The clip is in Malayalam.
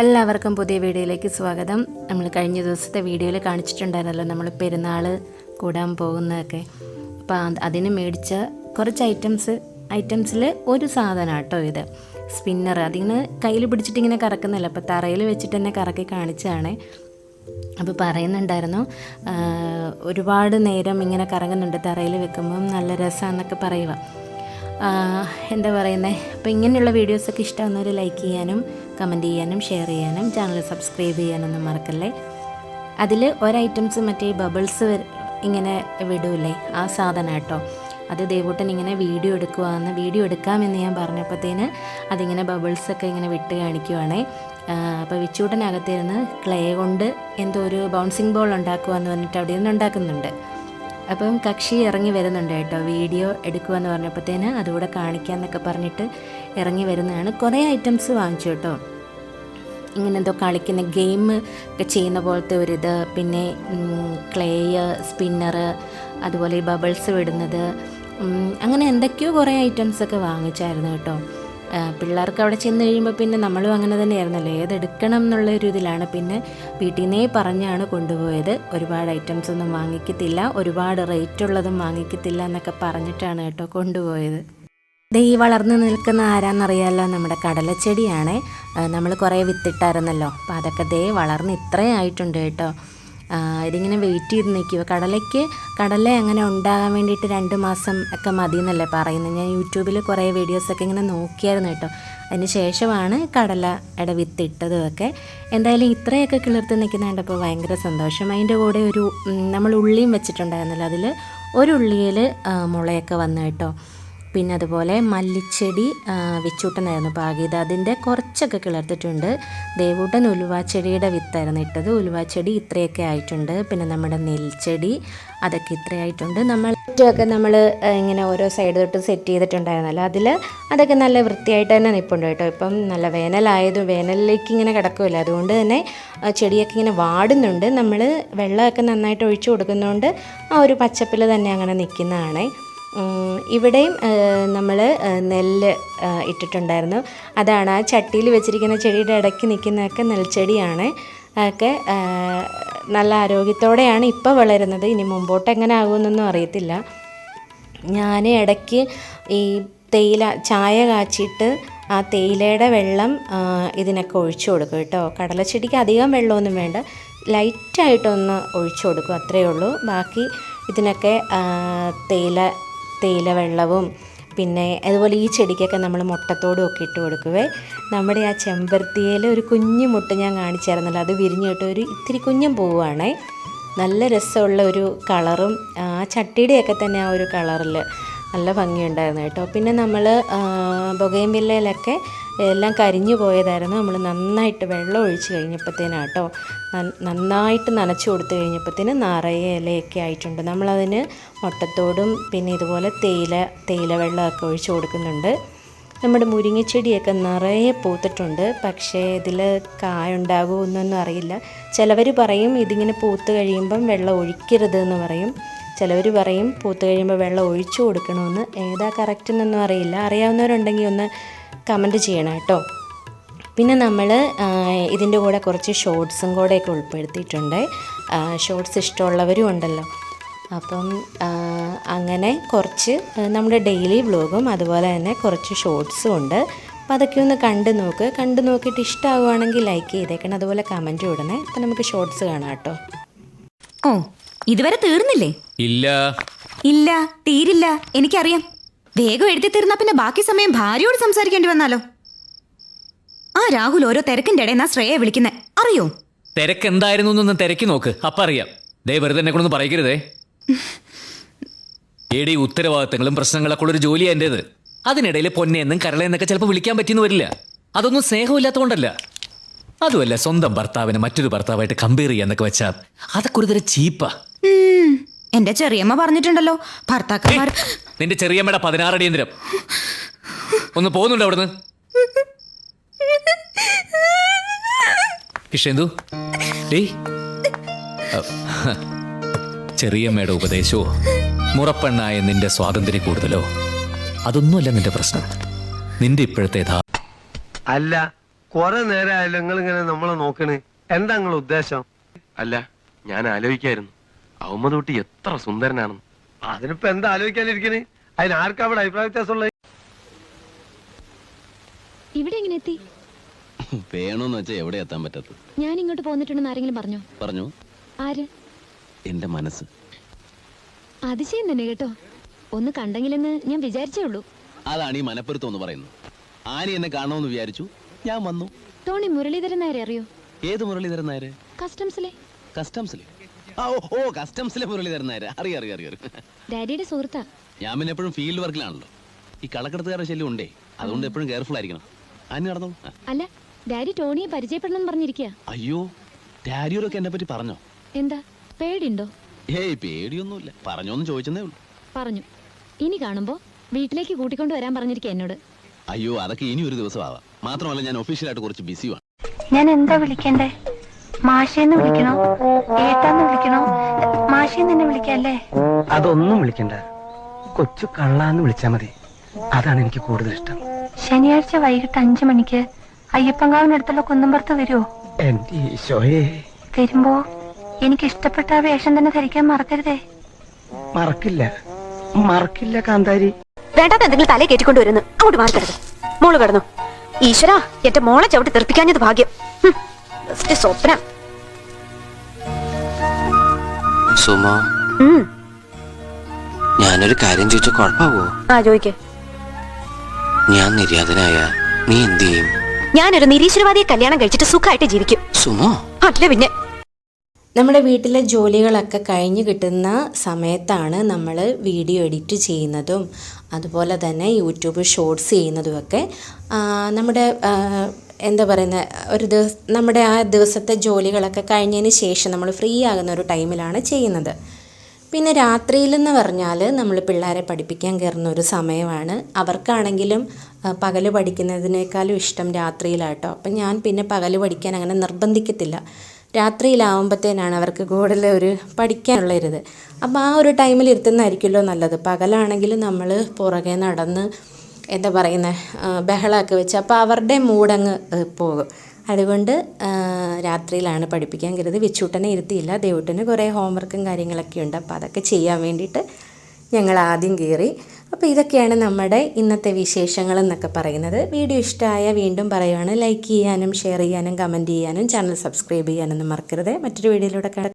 എല്ലാവർക്കും പുതിയ വീഡിയോയിലേക്ക് സ്വാഗതം. നമ്മൾ കഴിഞ്ഞ ദിവസത്തെ വീഡിയോയിൽ കാണിച്ചിട്ടുണ്ടായിരുന്നല്ലോ നമ്മൾ പെരുന്നാൾ കൂടാൻ പോകുന്നതൊക്കെ. അപ്പോൾ അത് അതിന് മേടിച്ച കുറച്ച് ഐറ്റംസ് ഐറ്റംസിൽ ഒരു സാധനം കേട്ടോ ഇത്. സ്പിന്നർ അതിങ്ങനെ കയ്യിൽ പിടിച്ചിട്ട് ഇങ്ങനെ കറക്കുന്നില്ല അപ്പോൾ തറയിൽ വെച്ചിട്ട് തന്നെ കറക്കി കാണിച്ചതാണ്. അപ്പോൾ പറയുന്നുണ്ടായിരുന്നു ഒരുപാട് നേരം ഇങ്ങനെ കറങ്ങുന്നുണ്ട് തറയിൽ വെക്കുമ്പം. നല്ല രസമാണെന്നൊക്കെ പറയുക എന്താ പറയുന്നത് അപ്പോൾ ഇങ്ങനെയുള്ള വീഡിയോസൊക്കെ ഇഷ്ടമാകുന്നവർ ലൈക്ക് ചെയ്യാനും കമന്റ് ചെയ്യാനും ഷെയർ ചെയ്യാനും ചാനൽ സബ്സ്ക്രൈബ് ചെയ്യാനൊന്നും മറക്കല്ലേ? അതിൽ ഒരൈറ്റംസ് മറ്റേ ബബിൾസ് ഇങ്ങനെ വിടൂലേ? ആ സാധനം കേട്ടോ. അത് ദേവൂട്ടൻ ഇങ്ങനെ വീഡിയോ എടുക്കുവാന്ന് വീഡിയോ എടുക്കാമെന്ന് ഞാൻ പറഞ്ഞപ്പോഴത്തേന് അതിങ്ങനെ ബബിൾസൊക്കെ ഇങ്ങനെ വിട്ട് കാണിക്കുവാണേ. അപ്പോൾ വിച്ചൂട്ടനകത്തിരുന്ന് ക്ലേ കൊണ്ട് എന്തോ ഒരു ബൗൺസിങ് ബോൾ ഉണ്ടാക്കുക എന്ന് പറഞ്ഞിട്ട് അവിടെ ഇരുന്ന് ഉണ്ടാക്കുന്നുണ്ട്. അപ്പം കക്ഷി ഇറങ്ങി വരുന്നുണ്ട് കേട്ടോ. വീഡിയോ എടുക്കുമെന്ന് പറഞ്ഞപ്പോഴത്തേന് അതുകൂടെ കാണിക്കാമെന്നൊക്കെ പറഞ്ഞിട്ട് ഇറങ്ങി വരുന്നതാണ്. കുറേ ഐറ്റംസ് വാങ്ങിച്ചു കേട്ടോ. ഇങ്ങനെ എന്തോ കളിക്കുന്ന ഗെയിം ഒക്കെ ചെയ്യുന്ന പോലത്തെ ഒരിത് പിന്നെ ക്ലേയ് സ്പിന്നറ് അതുപോലെ ബബിൾസ് വിടുന്നത് അങ്ങനെ എന്തൊക്കെയോ കുറേ ഐറ്റംസൊക്കെ വാങ്ങിച്ചായിരുന്നു കേട്ടോ. പിള്ളേർക്ക് അവിടെ ചെന്ന് കഴിയുമ്പോൾ പിന്നെ നമ്മളും അങ്ങനെ തന്നെയായിരുന്നല്ലോ. ഏതെടുക്കണം എന്നുള്ള ഒരു ഇതിലാണ് പിന്നെ വീട്ടിൽ നിന്നേ പറഞ്ഞാണ് കൊണ്ടുപോയത്. ഒരുപാട് ഐറ്റംസ് ഒന്നും വാങ്ങിക്കത്തില്ല ഒരുപാട് റേറ്റ് ഉള്ളതും വാങ്ങിക്കത്തില്ല എന്നൊക്കെ പറഞ്ഞിട്ടാണ് കേട്ടോ കൊണ്ടുപോയത്. ദേ ഈ വളർന്നു നിൽക്കുന്ന ആരാന്നറിയാലോ? നമ്മുടെ കടലച്ചെടിയാണ്. നമ്മൾ കുറേ വിത്തിട്ടായിരുന്നല്ലോ. അപ്പോൾ അതൊക്കെ ദേ വളർന്ന് ഇത്രയും ആയിട്ടുണ്ട് കേട്ടോ. ഇതിങ്ങനെ വെയിറ്റ് ചെയ്ത് നിൽക്കുക. കടലയ്ക്ക് കടല അങ്ങനെ ഉണ്ടാകാൻ വേണ്ടിയിട്ട് രണ്ട് മാസം ഒക്കെ മതി എന്നല്ലേ പറയുന്നത്. ഞാൻ യൂട്യൂബിൽ കുറേ വീഡിയോസൊക്കെ ഇങ്ങനെ നോക്കിയായിരുന്നു കേട്ടോ. അതിന് ശേഷമാണ് കടലയുടെ വിത്തിട്ടതും ഒക്കെ. എന്തായാലും ഇത്രയൊക്കെ കിളിർത്ത് നിൽക്കുന്ന കണ്ടപ്പോൾ ഭയങ്കര സന്തോഷം. അതിന്റെ കൂടെ ഒരു നമ്മൾ ഉള്ളിയും വെച്ചിട്ടുണ്ടായിരുന്നല്ലോ. അതിൽ ഒരു ഉള്ളിയിൽ മുളയൊക്കെ വന്നു കേട്ടോ. പിന്നെ അതുപോലെ മല്ലിച്ചെടി വിച്ചൂട്ടനായിരുന്നു പാകിയത് അതിന്റെ കുറച്ചൊക്കെ കിളർത്തിട്ടുണ്ട്. ദേവൂട്ടൻ ഉലുവാച്ചെടിയുടെ വിത്തായിരുന്നു ഇട്ടത്. ഉലുവാച്ചെടി ഇത്രയൊക്കെ ആയിട്ടുണ്ട്. പിന്നെ നമ്മുടെ നെൽച്ചെടി അതൊക്കെ ഇത്രയായിട്ടുണ്ട്. നമ്മൾ ചുറ്റുമൊക്കെ നമ്മൾ ഇങ്ങനെ ഓരോ സൈഡ് തൊട്ട് സെറ്റ് ചെയ്തിട്ടുണ്ടായിരുന്നല്ലോ. അതിൽ അതൊക്കെ നല്ല വൃത്തിയായിട്ട് തന്നെ നിൽപ്പുണ്ട് കേട്ടോ. ഇപ്പം നല്ല വേനലായതും വേനലിലേക്ക് ഇങ്ങനെ കിടക്കുമല്ലോ അതുകൊണ്ട് തന്നെ ചെടിയൊക്കെ ഇങ്ങനെ വാടുന്നുണ്ട്. നമ്മൾ വെള്ളമൊക്കെ നന്നായിട്ട് ഒഴിച്ചു കൊടുക്കുന്നതുകൊണ്ട് ആ ഒരു പച്ചപ്പിൽ തന്നെ അങ്ങനെ നിൽക്കുന്നതാണേ. ഇവിടെയും നമ്മൾ നെല്ല് ഇട്ടിട്ടുണ്ടായിരുന്നു. അതാണ് ആ ചട്ടിയിൽ വെച്ചിരിക്കുന്ന ചെടിയുടെ ഇടയ്ക്ക് നിൽക്കുന്നതൊക്കെ നെൽച്ചെടിയാണ്. അതൊക്കെ നല്ല ആരോഗ്യത്തോടെയാണ് ഇപ്പോൾ വളരുന്നത്. ഇനി മുമ്പോട്ട് എങ്ങനെ ആകുമെന്നൊന്നും അറിയത്തില്ല. ഞാൻ ഇടയ്ക്ക് ഈ തേയില ചായ കാച്ചിയിട്ട് ആ തേയിലയുടെ വെള്ളം ഇതിനൊക്കെ ഒഴിച്ചു കൊടുക്കും കേട്ടോ. കടലച്ചെടിക്ക് അധികം വെള്ളമൊന്നും വേണ്ട. ലൈറ്റായിട്ടൊന്ന് ഒഴിച്ചു കൊടുക്കും അത്രയേ ഉള്ളൂ. ബാക്കി ഇതിനൊക്കെ തേയില തേയില വെള്ളവും പിന്നെ അതുപോലെ ഈ ചെടിക്കൊക്കെ നമ്മൾ മുട്ടത്തോടും ഒക്കെ ഇട്ട് കൊടുക്കുവേ. നമ്മുടെ ആ ചെമ്പരത്തിയിൽ ഒരു കുഞ്ഞു മുട്ട ഞാൻ കാണിച്ചായിരുന്നല്ലോ അത് വിരിഞ്ഞിട്ട് ഒരു ഇത്തിരി കുഞ്ഞും പോവുകയാണേ നല്ല രസമുള്ള ഒരു കളറും ആ ചട്ടിയുടെയൊക്കെ തന്നെ ആ ഒരു കളറിൽ നല്ല ഭംഗിയുണ്ടായിരുന്നു കേട്ടോ. പിന്നെ നമ്മൾ ബൊഗൈൻവില്ലയിലൊക്കെ എല്ലാം കരിഞ്ഞു പോയതായിരുന്നു. നമ്മൾ നന്നായിട്ട് വെള്ളം ഒഴിച്ച് കഴിഞ്ഞപ്പോഴത്തേനാണ് കേട്ടോ. നന്നായിട്ട് നനച്ചു കൊടുത്തു കഴിഞ്ഞപ്പോഴത്തേന് നിറയെ ഇലയൊക്കെ ആയിട്ടുണ്ട്. നമ്മളതിന് മുട്ടത്തോടും പിന്നെ ഇതുപോലെ തേയില തേയില വെള്ളമൊക്കെ ഒഴിച്ചു കൊടുക്കുന്നുണ്ട്. നമ്മുടെ മുരിങ്ങച്ചെടിയൊക്കെ നിറയെ പൂത്തിട്ടുണ്ട്. പക്ഷേ ഇതിൽ കായുണ്ടാകുമെന്നൊന്നും അറിയില്ല. ചിലവർ പറയും ഇതിങ്ങനെ പൂത്ത് കഴിയുമ്പം വെള്ളം ഒഴിക്കരുത് എന്ന് പറയും. ചിലവർ പറയും പൂത്ത് കഴിയുമ്പോൾ വെള്ളം ഒഴിച്ചു കൊടുക്കണമെന്ന്. ഏതാ കറക്റ്റ് എന്നൊന്നും അറിയില്ല. അറിയാവുന്നവരുണ്ടെങ്കിൽ ഒന്ന് കമന്റ് ചെയ്യണം കേട്ടോ. പിന്നെ നമ്മൾ ഇതിന്റെ കൂടെ കുറച്ച് ഷോർട്സും കൂടെയൊക്കെ ഉൾപ്പെടുത്തിയിട്ടുണ്ട്. ഷോർട്സ് ഇഷ്ടമുള്ളവരും ഉണ്ടല്ലോ. അപ്പം അങ്ങനെ കുറച്ച് നമ്മുടെ ഡെയിലി വ്ലോഗും അതുപോലെ തന്നെ കുറച്ച് ഷോർട്സും ഉണ്ട്. അപ്പോൾ അതൊക്കെ ഒന്ന് കണ്ടു നോക്ക്. കണ്ടു നോക്കിയിട്ട് ഇഷ്ടമാവുകയാണെങ്കിൽ ലൈക്ക് ചെയ്തേക്കണം. അതുപോലെ കമന്റ് ഇടണേ. അപ്പം നമുക്ക് ഷോർട്സ് കാണാം കേട്ടോ. ഓ ഇതുവരെ തീർന്നില്ലേ? ഇല്ല. ഇല്ല തീരില്ല. എനിക്കറിയാം. വേഗം എഴുതി തീർന്നാ പിന്നെ ബാക്കി സമയം ഭാര്യയോട് സംസാരിക്കേണ്ടി വന്നാലോ? ആ രാഹുൽ ഓരോ തിരക്കിന്റെ ഇടയിൽ നാ ശ്രേയെ വിളിക്കുന്നേ. അറിയോ? തിരക്ക് എന്തായിരുന്നു എന്നൊന്ന് തിരക്കി നോക്ക്. അപ്പ അറിയാം ദേ വെറുതെ എന്നെ കൊണ്ടൊന്നും പറയരുതേ ഏടി ഉത്തരവാദിത്തങ്ങളും പ്രശ്നങ്ങളൊക്കെ ഉള്ളൊരു ജോലിയാ എന്റേത്. അതിനിടയിൽ പൊന്നേന്നും കരളേന്നൊക്കെ ചിലപ്പോൾ വിളിക്കാൻ പറ്റിയെന്ന് വരില്ല. അതൊന്നും സ്നേഹമില്ലാത്തതുകൊണ്ടല്ല. അതുമല്ല സ്വന്തം ഭർത്താവിനെ മറ്റൊരു ഭർത്താവായിട്ട് കമ്പയർ ചെയ്യാന്നൊക്കെ വെച്ചാൽ അതൊക്കെ ഒരു തരം ചീപ്പാ. എന്റെ ചെറിയമ്മ പറഞ്ഞിട്ടുണ്ടല്ലോ ഭർത്താക്കന്മാർ നിന്റെ ചെറിയമ്മയുടെ പതിനാറ് അടിയന്തരം ഒന്ന് പോകുന്നുണ്ടോ അവിടുന്ന്? കിഷേന്ദു ഡേയ്. ചെറിയമ്മയുടെ ഉപദേശമോ മുറപ്പെണ്ണായ നിന്റെ സ്വാതന്ത്ര്യം കൂടുതലോ? അതൊന്നുമല്ല നിന്റെ പ്രശ്നം. നിന്റെ ഇപ്പോഴത്തെ അല്ല കൊറേ നേരമായാലും നിങ്ങൾ ഇങ്ങനെ നമ്മളെ നോക്കണേ. എന്താ നിങ്ങളുടെ ഉദ്ദേശം? അല്ല ഞാൻ ആലോചിക്കായിരുന്നു. അഹമ്മദ് കുട്ടി എത്ര സുന്ദരനാണ്. അതിനിപ്പോ എന്താ ആലോചിക്കാനിരിക്കണേ? അതിന് ആർക്കാ അവിടെ അഭിപ്രായ വ്യത്യാസമുള്ളത് ഇവിടെ എങ്ങനെ എത്തി? വേണോന്ന് വെച്ചാ എവിടെ എത്താൻ പറ്റത്ത് ഞാൻ ഇങ്ങോട്ട് പോന്നിട്ടുണ്ടെന്ന് ആരെങ്കിലും പറഞ്ഞോ? പറഞ്ഞു? ആര്? എന്റെ മനസ്സ്. അതിശയം തന്നെ കേട്ടോ. ഒന്ന് കണ്ടെങ്കിലെന്ന് ഞാൻ വിചാരിച്ചേ ഉള്ളൂ. അതാണ് ഈ മനപ്പുറത്ത് എന്ന് പറയുന്നത്. ആനി എന്നെ കാണണമെന്ന് വിചാരിച്ചു. ഞാൻ വന്നു. ടോണി മുരളീധരൻ നായരെ അറിയോ? ഏത് മുരളീധരൻ നായര്? കസ്റ്റംസിലെ. കസ്റ്റംസിലെ. ആ ഓ ഓ കസ്റ്റംസിലെ മുരളീധരൻ നായര് അറിയാം അറിയാം അറിയാം അറിയാം. ഡാഡിയുടെ സുഹൃത്താ. ഞാൻ പിന്നെ എപ്പോഴും ഫീൽഡ് വർക്കിലാണല്ലോ ഈ കളക്കെടുത്തുകാരുടെ ശല്യം ഉണ്ടേ. അതുകൊണ്ട് എപ്പോഴും കെയർഫുൾ ആയിരിക്കണം. ആനി നടന്നോ? ആ. അല്ല ഡാഡി ടോണിയെ പരിചയപ്പെടണം പറഞ്ഞിരിക്കുക അയ്യോ ഡാരിയോരൊക്കെ എന്നെ പറ്റി പറഞ്ഞോ? എന്താ പേടിയുണ്ടോ? ഏയ് പേടിയൊന്നുമില്ല. പറഞ്ഞോന്ന് ചോദിച്ചെന്നേ ഉള്ളൂ. പറഞ്ഞു. ഇനി കാണുമ്പോ വീട്ടിലേക്ക് കൂട്ടിക്കൊണ്ട് വരാൻ പറഞ്ഞിരിക്കുക എന്നോട്. അയ്യോ അതൊക്കെ ഇനി ഒരു ദിവസം ആവാം. മാത്രമല്ല ഞാൻ ഒഫീഷ്യലായിട്ട് കുറച്ച് ബിസിയാണ് ഞാൻ എന്താ വിളിക്കണ്ടേ? മാഷേന്ന് വിളിക്കണോ? ഏട്ടാന്ന് വിളിക്കണോ? മാഷേന്ന് തന്നെ വിളിക്കല്ലേ? അതൊന്നും വിളിക്കണ്ട. കൊച്ചു കള്ളാന്ന് വിളിച്ചാ മതി. അതാണ് എനിക്ക് കൂടുതൽ ഇഷ്ടം. ശനിയാഴ്ച വൈകിട്ട് അഞ്ചു മണിക്ക് അയ്യപ്പങ്കാവിനടുത്തുള്ള കുന്നമ്പുറത്ത് വരുമോ എന്റെ ഈശോയെ. വരുമ്പോ എനിക്ക് ഇഷ്ടപ്പെട്ട ആ വേഷം തന്നെ ധരിക്കാൻ മറക്കരുതേ. മറക്കില്ല. മറക്കില്ല കാന്താരി. വേണ്ടാത്ത എന്തെങ്കിലും തലേ കയറ്റിക്കൊണ്ട് വരുന്നു. അങ്ങോട്ട് മാറി കിടന്നു മോൾ കിടന്നു. ഈശ്വര എന്റെ മോളെ ചവിട്ടി തെറിപ്പിക്കാഞ്ഞത് ഭാഗ്യം. ഹും, ബെസ്റ്റ് സ്വപ്നം സുമ. ഞാനൊരു കാര്യം ചോദിച്ച കുഴപ്പമാവോ ആ ചോദിക്കേ. ഞാൻ നിര്യാതനായ നീ എന്ത് ചെയ്യും? ഞാനൊരു നിരീശ്വരവാദിയെ കല്യാണം കഴിച്ചിട്ട് സുഖമായിട്ട് ജീവിക്കും. സുമോ. അല്ല പിന്നെ നമ്മുടെ വീട്ടിലെ ജോലികളൊക്കെ കഴിഞ്ഞ് കിട്ടുന്ന സമയത്താണ് നമ്മൾ വീഡിയോ എഡിറ്റ് ചെയ്യുന്നതും അതുപോലെ തന്നെ യൂട്യൂബ് ഷോർട്സ് ചെയ്യുന്നതുമൊക്കെ. നമ്മുടെ എന്താ പറയുന്നത് ഒരു ദിവസം നമ്മുടെ ആ ദിവസത്തെ ജോലികളൊക്കെ കഴിഞ്ഞതിന് ശേഷം നമ്മൾ ഫ്രീ ആകുന്ന ഒരു ടൈമിലാണ് ചെയ്യുന്നത്. പിന്നെ രാത്രിയിലെന്ന് പറഞ്ഞാൽ നമ്മൾ പിള്ളേരെ പഠിപ്പിക്കാൻ കയറുന്ന ഒരു സമയമാണ്. അവർക്കാണെങ്കിലും പകൽ പഠിക്കുന്നതിനേക്കാളും ഇഷ്ടം രാത്രിയിലാട്ടോ. അപ്പം ഞാൻ പിന്നെ പകൽ പഠിക്കാൻ അങ്ങനെ നിർബന്ധിക്കത്തില്ല. രാത്രിയിലാവുമ്പോഴത്തേനാണ് അവർക്ക് കൂടുതൽ ഒരു പഠിക്കാനുള്ള ഇരുത് അപ്പോൾ ആ ഒരു ടൈമിൽ ഇരുത്തുന്നതായിരിക്കുമല്ലോ നല്ലത്. പകലാണെങ്കിൽ നമ്മൾ പുറകെ നടന്ന് എന്താ പറയുന്നത് ബഹളമൊക്കെ വെച്ച് അപ്പോൾ അവരുടെ മൂടങ്ങ് പോകും. അതുകൊണ്ട് രാത്രിയിലാണ് പഠിപ്പിക്കാൻ കരുത്. വിച്ചൂട്ടനെ ഇരുത്തിയില്ല. ദേവൂട്ടന് കുറേ ഹോംവർക്കും കാര്യങ്ങളൊക്കെ ഉണ്ട്. അപ്പോൾ അതൊക്കെ ചെയ്യാൻ വേണ്ടിയിട്ട് ഞങ്ങൾ ആദ്യം കയറി അപ്പോൾ ഇതൊക്കെയാണ് നമ്മുടെ ഇന്നത്തെ വിശേഷങ്ങൾ എന്നൊക്കെ പറയുന്നത്. വീഡിയോ ഇഷ്ടമായ വീണ്ടും പറയുവാണ്. ലൈക്ക് ചെയ്യാനും ഷെയർ ചെയ്യാനും കമന്റ് ചെയ്യാനും ചാനൽ സബ്സ്ക്രൈബ് ചെയ്യാനൊന്നും മറക്കരുത്. മറ്റൊരു വീഡിയോയിലൂടെ